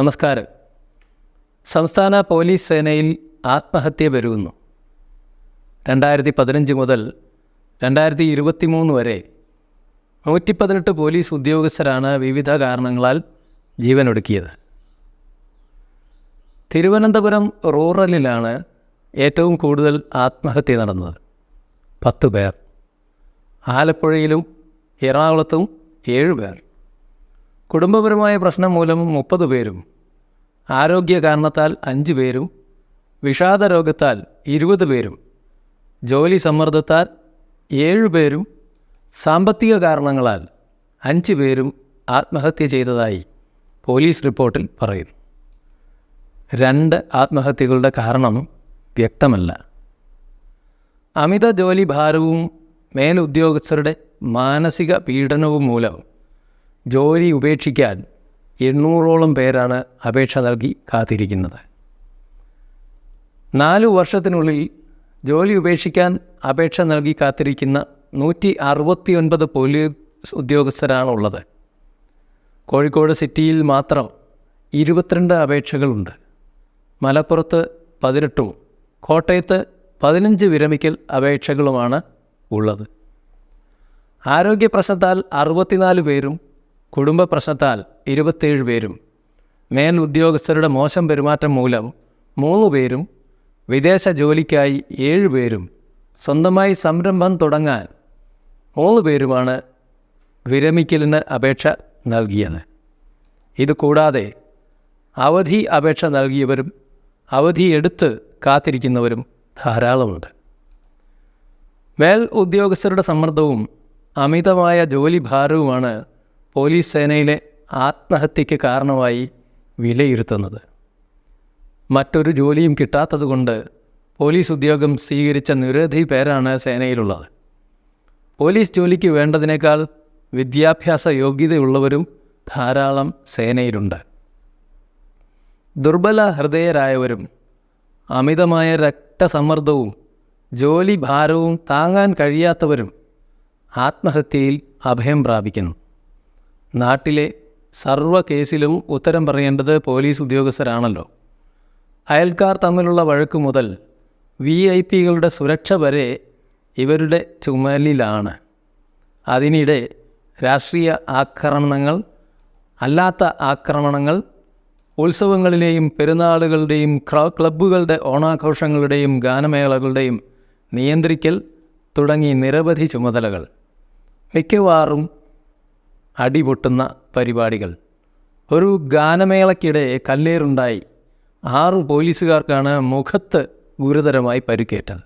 നമസ്കാരം. സംസ്ഥാന പോലീസ് സേനയിൽ ആത്മഹത്യ പെരുകുന്നു. രണ്ടായിരത്തി പതിനഞ്ച് മുതൽ രണ്ടായിരത്തി ഇരുപത്തി മൂന്ന് വരെ നൂറ്റി പതിനെട്ട് പോലീസ് ഉദ്യോഗസ്ഥരാണ് വിവിധ കാരണങ്ങളാൽ ജീവനൊടുക്കിയത്. തിരുവനന്തപുരം റൂറലിലാണ് ഏറ്റവും കൂടുതൽ ആത്മഹത്യ നടന്നത്. പത്ത് പേർ. ആലപ്പുഴയിലും എറണാകുളത്തും ഏഴ് പേർ. കുടുംബപരമായ പ്രശ്നം മൂലം മുപ്പത് പേരും ആരോഗ്യ കാരണത്താൽ അഞ്ച് പേരും വിഷാദ രോഗത്താൽ ഇരുപത് പേരും ജോലി സമ്മർദ്ദത്താൽ ഏഴ് പേരും സാമ്പത്തിക കാരണങ്ങളാൽ അഞ്ച് പേരും ആത്മഹത്യ ചെയ്തതായി പോലീസ് റിപ്പോർട്ടിൽ പറയുന്നു. രണ്ട് ആത്മഹത്യകളുടെ കാരണം വ്യക്തമല്ല. അമിത ജോലി ഭാരവും മേലുദ്യോഗസ്ഥരുടെ മാനസിക പീഡനവും മൂലം ജോലി ഉപേക്ഷിക്കാൻ എണ്ണൂറോളം പേരാണ് അപേക്ഷ നൽകി കാത്തിരിക്കുന്നത്. നാലു വർഷത്തിനുള്ളിൽ ജോലി ഉപേക്ഷിക്കാൻ അപേക്ഷ നൽകി കാത്തിരിക്കുന്ന നൂറ്റി അറുപത്തി ഒൻപത് പോലീസ് ഉദ്യോഗസ്ഥരാണുള്ളത്. കോഴിക്കോട് സിറ്റിയിൽ മാത്രം ഇരുപത്തിരണ്ട് അപേക്ഷകളുണ്ട്. മലപ്പുറത്ത് പതിനെട്ടും കോട്ടയത്ത് പതിനഞ്ച് വിരമിക്കൽ അപേക്ഷകളുമാണ് ഉള്ളത്. ആരോഗ്യ പ്രശ്നത്താൽ അറുപത്തിനാല് പേരും കുടുംബ പ്രശ്നത്താൽ ഇരുപത്തേഴ് പേരും മേൽ ഉദ്യോഗസ്ഥരുടെ മോശം പെരുമാറ്റം മൂലം മൂന്ന് പേരും വിദേശ ജോലിക്കായി ഏഴ് പേരും സ്വന്തമായി സംരംഭം തുടങ്ങാൻ മൂന്ന് പേരുമാണ് വിരമിക്കലിന് അപേക്ഷ നൽകിയത്. ഇത് കൂടാതെ അവധി അപേക്ഷ നൽകിയവരും അവധി എടുത്ത് കാത്തിരിക്കുന്നവരും ധാരാളമുണ്ട്. മേൽ ഉദ്യോഗസ്ഥരുടെ സമ്മർദ്ദവും അമിതമായ ജോലിഭാരവുമാണ് പോലീസ് സേനയിലെ ആത്മഹത്യയ്ക്ക് കാരണമായി വിലയിരുത്തുന്നത്. മറ്റൊരു ജോലിയും കിട്ടാത്തതുകൊണ്ട് പോലീസ് ഉദ്യോഗം സ്വീകരിച്ച നിരവധി പേരാണ് സേനയിലുള്ളത്. പോലീസ് ജോലിക്ക് വേണ്ടതിനേക്കാൾ വിദ്യാഭ്യാസ യോഗ്യതയുള്ളവരും ധാരാളം സേനയിലുണ്ട്. ദുർബല ഹൃദയരായവരും അമിതമായ രക്തസമ്മർദ്ദവും ജോലി ഭാരവും താങ്ങാൻ കഴിയാത്തവരും ആത്മഹത്യയിൽ അഭയം പ്രാപിക്കുന്നു. നാട്ടിലെ സർവ കേസിലും ഉത്തരം പറയേണ്ടത് പോലീസ് ഉദ്യോഗസ്ഥരാണല്ലോ. അയൽക്കാർ തമ്മിലുള്ള വഴക്ക് മുതൽ വി ഐ പികളുടെ സുരക്ഷ വരെ ഇവരുടെ ചുമലിലാണ്. അതിനിടെ രാഷ്ട്രീയ ആക്രമണങ്ങൾ അല്ലാത്ത ആക്രമണങ്ങൾ ഉത്സവങ്ങളിലെയും പെരുന്നാളുകളുടെയും ക്ലബ്ബുകളുടെ ഓണാഘോഷങ്ങളുടെയും ഗാനമേളകളുടെയും നിയന്ത്രിക്കൽ തുടങ്ങി നിരവധി ചുമതലകൾ. മിക്കവാറും അടിപൊട്ടുന്ന പരിപാടികൾ. ഒരു ഗാനമേളയ്ക്കിടെ കല്ലേറുണ്ടായി. ആറ് പോലീസുകാർക്കാണ് മുഖത്ത് ഗുരുതരമായി പരുക്കേറ്റത്.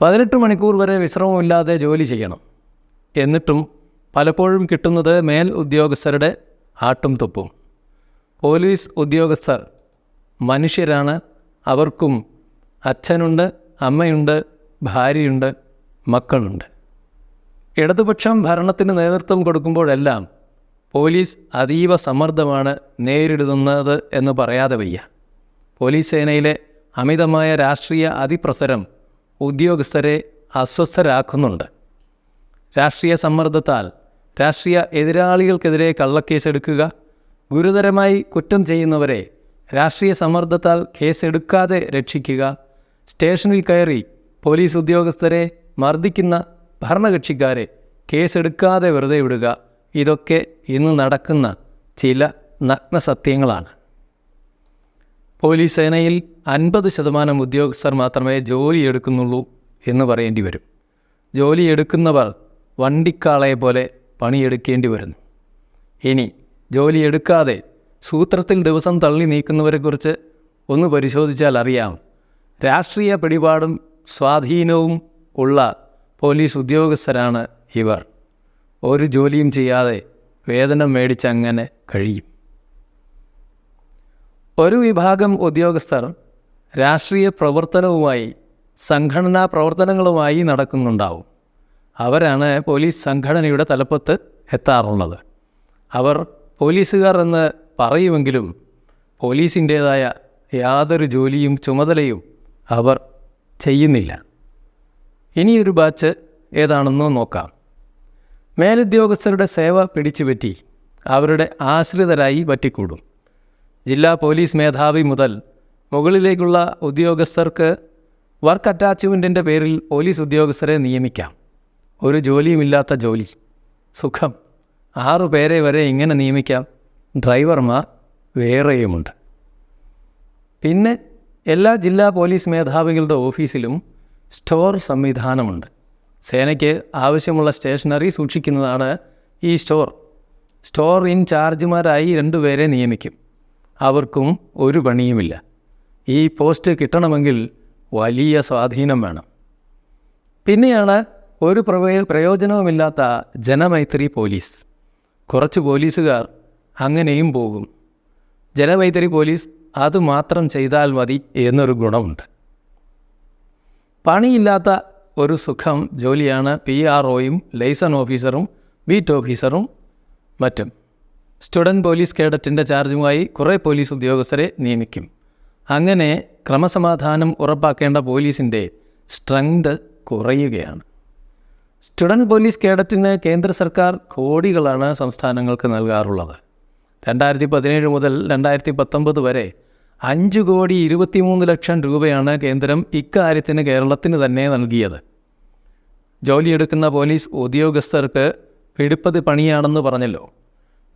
പതിനെട്ട് മണിക്കൂർ വരെ വിശ്രമമില്ലാതെ ജോലി ചെയ്യണം. എന്നിട്ടും പലപ്പോഴും കിട്ടുന്നത് മേൽ ഉദ്യോഗസ്ഥരുടെ ആട്ടും തുപ്പും. പോലീസ് ഉദ്യോഗസ്ഥർ മനുഷ്യരാണ്. അവർക്കും അച്ഛനുണ്ട് അമ്മയുണ്ട് ഭാര്യയുണ്ട് മക്കളുണ്ട്. ഇടതുപക്ഷം ഭരണത്തിന് നേതൃത്വം കൊടുക്കുമ്പോഴെല്ലാം പോലീസ് അതീവ സമ്മർദ്ദമാണ് നേരിടുന്നത് എന്ന് പറയാതെ വയ്യ. പോലീസ് സേനയിലെ അമിതമായ രാഷ്ട്രീയ അതിപ്രസരം ഉദ്യോഗസ്ഥരെ അസ്വസ്ഥരാക്കുന്നുണ്ട്. രാഷ്ട്രീയ സമ്മർദ്ദത്താൽ രാഷ്ട്രീയ എതിരാളികൾക്കെതിരെ കള്ളക്കേസെടുക്കുക ഗുരുതരമായി കുറ്റം ചെയ്യുന്നവരെ രാഷ്ട്രീയ സമ്മർദ്ദത്താൽ കേസെടുക്കാതെ രക്ഷിക്കുക സ്റ്റേഷനിൽ കയറി പോലീസ് ഉദ്യോഗസ്ഥരെ മർദ്ദിക്കുന്ന ഭരണകക്ഷിക്കാരെ കേസെടുക്കാതെ വെറുതെ വിടുക ഇതൊക്കെ ഇന്ന് നടക്കുന്ന ചില നഗ്ന സത്യങ്ങളാണ്. പോലീസ് സേനയിൽ അൻപത് ശതമാനം ഉദ്യോഗസ്ഥർ മാത്രമേ ജോലി എടുക്കുന്നുള്ളൂ എന്ന് പറയേണ്ടി വരും. ജോലി എടുക്കുന്നവർ വണ്ടിക്കാളയെ പോലെ പണിയെടുക്കേണ്ടി വരുന്നു. ഇനി ജോലി എടുക്കാതെ സൂത്രത്തിൽ ദിവസം തള്ളി നീക്കുന്നവരെക്കുറിച്ച് ഒന്ന് പരിശോധിച്ചാൽ അറിയാം. രാഷ്ട്രീയ പിടിപാടും സ്വാധീനവും ഉള്ള പോലീസ് ഉദ്യോഗസ്ഥരാണ് ഇവർ. ഒരു ജോലിയും ചെയ്യാതെ വേതനം മേടിച്ചങ്ങനെ കഴിയും. ഒരു വിഭാഗം ഉദ്യോഗസ്ഥർ രാഷ്ട്രീയ പ്രവർത്തനവുമായി സംഘടനാ പ്രവർത്തനങ്ങളുമായി നടക്കുന്നുണ്ടാവും. അവരാണ് പോലീസ് സംഘടനയുടെ തലപ്പത്ത് എത്താറുള്ളത്. അവർ പോലീസുകാർ എന്ന് പറയുമെങ്കിലും പോലീസിന്റേതായ യാതൊരു ജോലിയും ചുമതലയും അവർ ചെയ്യുന്നില്ല. ഇനിയൊരു ബാച്ച് ഏതാണെന്ന് നോക്കാം. മേലുദ്യോഗസ്ഥരുടെ സേവ പിടിച്ചുപറ്റി അവരുടെ ആശ്രിതരായി പറ്റിക്കൂടും. ജില്ലാ പോലീസ് മേധാവി മുതൽ മുകളിലേക്കുള്ള ഉദ്യോഗസ്ഥർക്ക് വർക്ക് അറ്റാച്ച്മെന്റിന്റെ പേരിൽ പോലീസ് ഉദ്യോഗസ്ഥരെ നിയമിക്കാം. ഒരു ജോലിയുമില്ലാത്ത ജോലി. സുഖം. ആറു പേരെ വരെ ഇങ്ങനെ നിയമിക്കാം. ഡ്രൈവർമാർ വേറെയുമുണ്ട്. പിന്നെ എല്ലാ ജില്ലാ പോലീസ് മേധാവികളുടെ ഓഫീസിലും സ്റ്റോർ സംവിധാനമുണ്ട്. സേനയ്ക്ക് ആവശ്യമുള്ള സ്റ്റേഷനറി സൂക്ഷിക്കുന്നതാണ് ഈ സ്റ്റോർ. സ്റ്റോർ ഇൻചാർജുമാരായി രണ്ടുപേരെ നിയമിക്കും. അവർക്കും ഒരു പണിയുമില്ല. ഈ പോസ്റ്റ് കിട്ടണമെങ്കിൽ വലിയ സ്വാധീനം വേണം. പിന്നെയാണ് ഒരു പ്രവേ പ്രയോജനവുമില്ലാത്ത ജനമൈത്രി പോലീസ്. കുറച്ച് പോലീസുകാർ അങ്ങനെയും പോകും. ജനമൈത്രി പോലീസ് അത് മാത്രം ചെയ്താൽ മതി എന്നൊരു ഗുണമുണ്ട്. പണിയില്ലാത്ത ഒരു സുഖം ജോലിയാണ് പി ആർ ഒയും ലൈസൺ ഓഫീസറും ബീറ്റ് ഓഫീസറും മറ്റും. സ്റ്റുഡന്റ് പോലീസ് കേഡറ്റിന്റെ ചാർജുമായി കുറേ പോലീസ് ഉദ്യോഗസ്ഥരെ നിയമിക്കും. അങ്ങനെ ക്രമസമാധാനം ഉറപ്പാക്കേണ്ട പോലീസിന്റെ സ്ട്രെങ്ത് കുറയുകയാണ്. സ്റ്റുഡന്റ് പോലീസ് കേഡറ്റിന് കേന്ദ്ര സർക്കാർ കോടികളാണ് സംസ്ഥാനങ്ങൾക്ക് നൽകാറുള്ളത്. രണ്ടായിരത്തി പതിനേഴ് മുതൽ രണ്ടായിരത്തി പത്തൊമ്പത് വരെ അഞ്ച് കോടി ഇരുപത്തിമൂന്ന് ലക്ഷം രൂപയാണ് കേന്ദ്രം ഇക്കാര്യത്തിന് കേരളത്തിന് തന്നെ നൽകിയത്. ജോലിയെടുക്കുന്ന പോലീസ് ഉദ്യോഗസ്ഥർക്ക് പിടിപ്പത് പണിയാണെന്ന് പറഞ്ഞല്ലോ.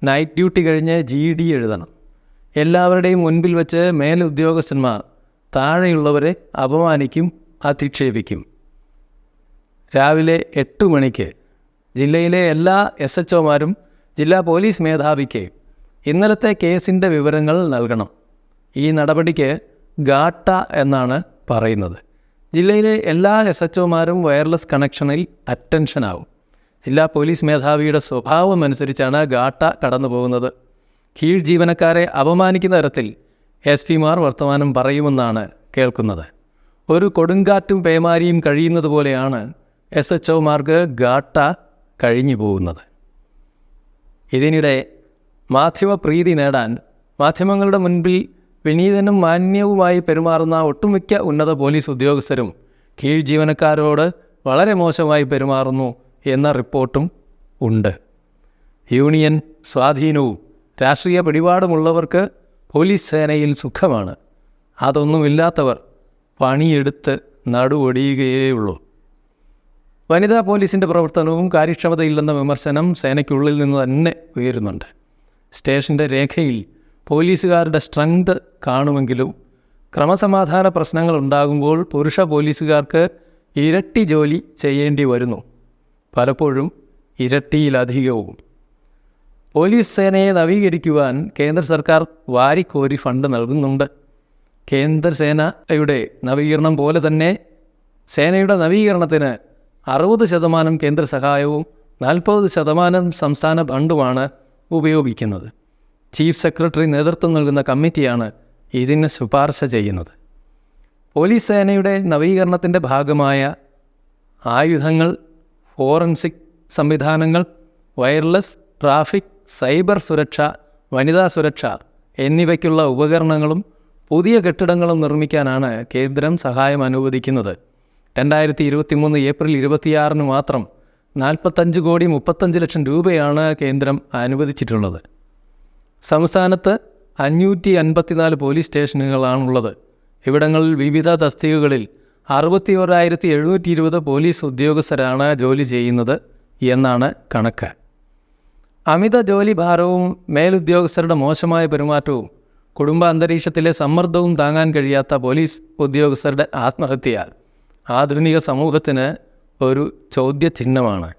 നൈറ്റ് ഡ്യൂട്ടി കഴിഞ്ഞ് ജി ഡി എഴുതണം. എല്ലാവരുടെയും മുൻപിൽ വെച്ച് മേലുദ്യോഗസ്ഥന്മാർ താഴെയുള്ളവരെ അപമാനിക്കും അധിക്ഷേപിക്കും. രാവിലെ എട്ട് മണിക്ക് ജില്ലയിലെ എല്ലാ എസ് എച്ച് ഒമാരും ജില്ലാ പോലീസ് മേധാവിക്ക് ഇന്നലത്തെ കേസിന്റെ വിവരങ്ങൾ നൽകണം. ഈ നടപടിക്ക് ഗാട്ട എന്നാണ് പറയുന്നത്. ജില്ലയിലെ എല്ലാ എസ് എച്ച് ഒമാരും വയർലെസ് കണക്ഷനിൽ അറ്റൻഷനാവും. ജില്ലാ പോലീസ് മേധാവിയുടെ സ്വഭാവം അനുസരിച്ചാണ് ഗാട്ട കടന്നു പോകുന്നത് കീഴ് ജീവനക്കാരെ അപമാനിക്കുന്ന തരത്തിൽ എസ് പിമാർ വർത്തമാനം പറയുമെന്നാണ് കേൾക്കുന്നത്. ഒരു കൊടുങ്കാറ്റും പേമാരിയും കഴിയുന്നത് പോലെയാണ് എസ് എച്ച് ഒമാർക്ക് ഗാട്ട കഴിഞ്ഞു പോകുന്നത്. ഇതിനിടെ മാധ്യമപ്രീതി നേടാൻ മാധ്യമങ്ങളുടെ മുൻപിൽ വിനീതനും മാന്യവുമായി പെരുമാറുന്ന ഒട്ടുമിക്ക ഉന്നത പോലീസ് ഉദ്യോഗസ്ഥരും കീഴ് ജീവനക്കാരോട് വളരെ മോശമായി പെരുമാറുന്നു എന്ന റിപ്പോർട്ടും ഉണ്ട്. യൂണിയൻ സ്വാധീനവും രാഷ്ട്രീയ പിടിപാടുമുള്ളവർക്ക് പോലീസ് സേനയിൽ സുഖമാണ്. അതൊന്നുമില്ലാത്തവർ പണിയെടുത്ത് നടുവൊടിയുകയേയുള്ളൂ. വനിതാ പോലീസിന്റെ പ്രവർത്തനവും കാര്യക്ഷമതയില്ലെന്ന വിമർശനം സേനയ്ക്കുള്ളിൽ നിന്ന് തന്നെ ഉയരുന്നുണ്ട്. സ്റ്റേഷന്റെ രേഖയിൽ പോലീസുകാരുടെ സ്ട്രെങ്ത് കാണുമെങ്കിലും ക്രമസമാധാന പ്രശ്നങ്ങൾ ഉണ്ടാകുമ്പോൾ പുരുഷ പോലീസുകാർക്ക് ഇരട്ടി ജോലി ചെയ്യേണ്ടി വരുന്നു. പലപ്പോഴും ഇരട്ടിയിലധികവും. പോലീസ് സേനയെ നവീകരിക്കുവാൻ കേന്ദ്ര സർക്കാർ വാരിക്കോരി ഫണ്ട് നൽകുന്നുണ്ട്. കേന്ദ്ര സേനയുടെ നവീകരണം പോലെ തന്നെ സേനയുടെ നവീകരണത്തിന് അറുപത് ശതമാനം കേന്ദ്ര സഹായവും നാൽപ്പത് ശതമാനം സംസ്ഥാന ഫണ്ടുമാണ് ഉപയോഗിക്കുന്നത്. ചീഫ് സെക്രട്ടറി നേതൃത്വം നൽകുന്ന കമ്മിറ്റിയാണ് ഇതിന് ശുപാർശ ചെയ്യുന്നത്. പോലീസ് സേനയുടെ നവീകരണത്തിന്റെ ഭാഗമായ ആയുധങ്ങൾ ഫോറൻസിക് സംവിധാനങ്ങൾ വയർലെസ് ട്രാഫിക് സൈബർ സുരക്ഷ വനിതാ സുരക്ഷ എന്നിവയ്ക്കുള്ള ഉപകരണങ്ങളും പുതിയ കെട്ടിടങ്ങളും നിർമ്മിക്കാനാണ് കേന്ദ്രം സഹായം അനുവദിക്കുന്നത്. രണ്ടായിരത്തി ഇരുപത്തി മൂന്ന് ഏപ്രിൽ ഇരുപത്തിയാറിന് മാത്രം നാൽപ്പത്തഞ്ച് കോടി മുപ്പത്തഞ്ച് ലക്ഷം രൂപയാണ് കേന്ദ്രം അനുവദിച്ചിട്ടുള്ളത്. സംസ്ഥാനത്ത് അഞ്ഞൂറ്റി അൻപത്തിനാല് പോലീസ് സ്റ്റേഷനുകളാണുള്ളത്. ഇവിടങ്ങളിൽ വിവിധ തസ്തികകളിൽ അറുപത്തി ഒരായിരത്തി എഴുന്നൂറ്റി ഇരുപത് പോലീസ് ഉദ്യോഗസ്ഥരാണ് ജോലി ചെയ്യുന്നത് എന്നാണ് കണക്ക്. അമിത ജോലി ഭാരവും മേലുദ്യോഗസ്ഥരുടെ മോശമായ പെരുമാറ്റവും കുടുംബ അന്തരീക്ഷത്തിലെ സമ്മർദ്ദവും താങ്ങാൻ കഴിയാത്ത പോലീസ് ഉദ്യോഗസ്ഥരുടെ ആത്മഹത്യ ആധുനിക സമൂഹത്തിന് ഒരു ചോദ്യചിഹ്നമാണ്.